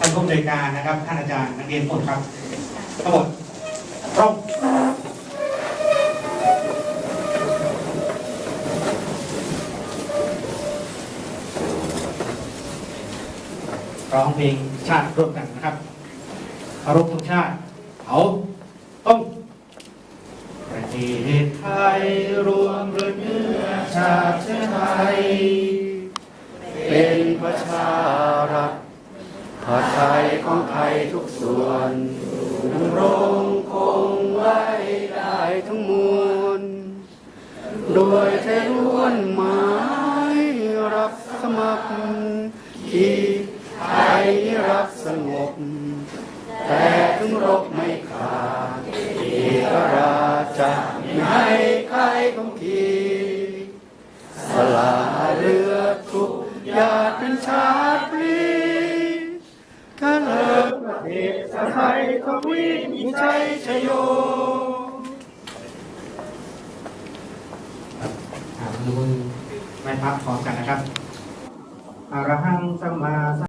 ท่านผู้อำนวยการนะครับ ท่านอาจารย์นักเรียนทุกคนครับทั้งหมดร้องร้องเพลงชาติร่วมกันนะครับเคารพธงชาติเอาต้อง ประเทศไทยรวมเรือเนื้อชาติไทย ทยทุกส่วนดำรงคงไว้ได้ทั้งมวลโดยใจล้วนหมายรักสมัครที่ไทยรักสงบ แต่ถึงรบไม่ขาดเอกราชจะไม่ให้ใครของกีสละเรือทุกหยาดเป็นชาติี กประเทศไทยทวีมีชัยชโยอ่ามือมือไม่พักพร้อมกันนะครับอารหังสัมมา